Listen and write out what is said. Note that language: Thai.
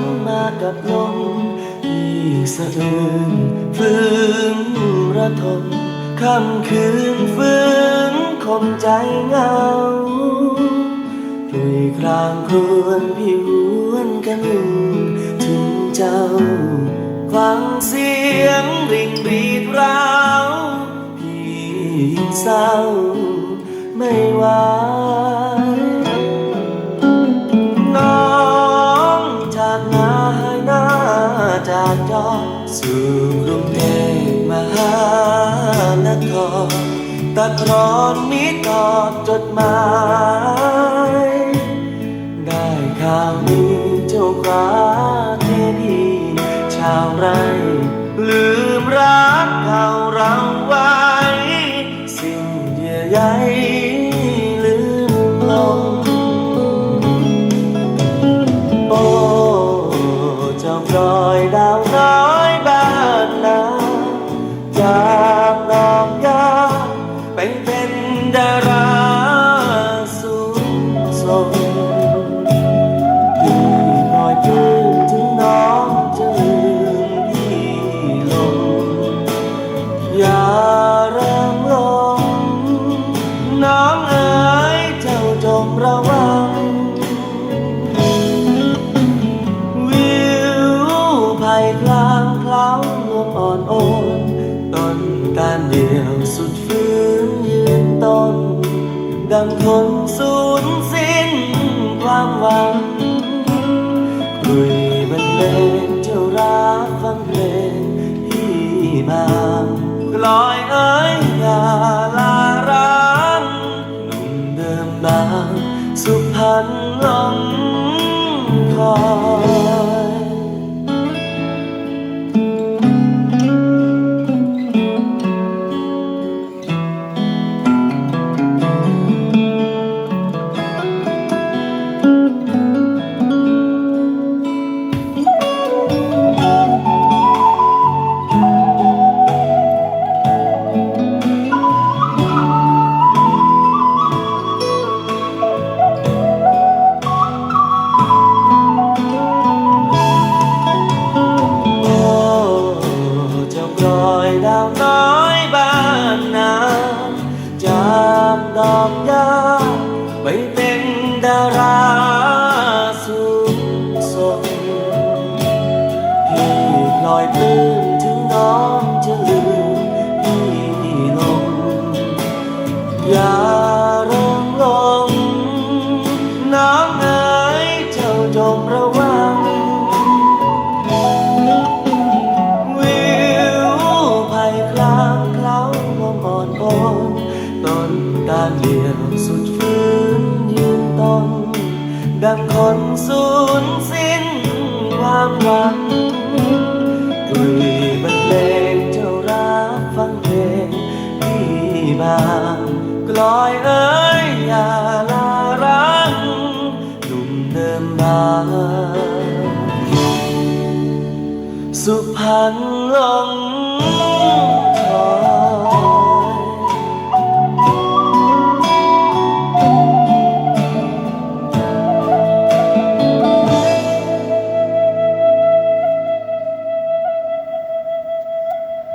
นมากับลมที่สะอื้นฟื้นระทมค่ำคืนฟื้นคมใจเงาคลุยครางครวนพิหวนกันถึงเจ้า ฟังเสียงริ่งรีดร้าวพี่เศร้าไม่ไหว จากจอสู่กรุงเทพมหานครตะครอนมีตอบจดหมาย ได้ข่าวมีเจ้าฟ้าเทพีชาวไร่ลืมรักเขา เริ่มลง น้องเอ๋ยเจ้าจงระวัง วิวภัยกลางคล้าลมอ่อนโอนต้นการเดียวสุดฟื้นยืนต้น ดังทนสูญสิ้นความหวังคุยบรรเลงเจ้ารักฟังเพลงพี่บา งก อาลเดียวสุดฟื้นยืนต้นดังคนสูญสิ้นความหวังกลุยบรรเลงเจ้ารักฟังเพลงพี่บางกลอยเอ้ยอย่าลารังหนุ่มเดิมบางสุพรรณลง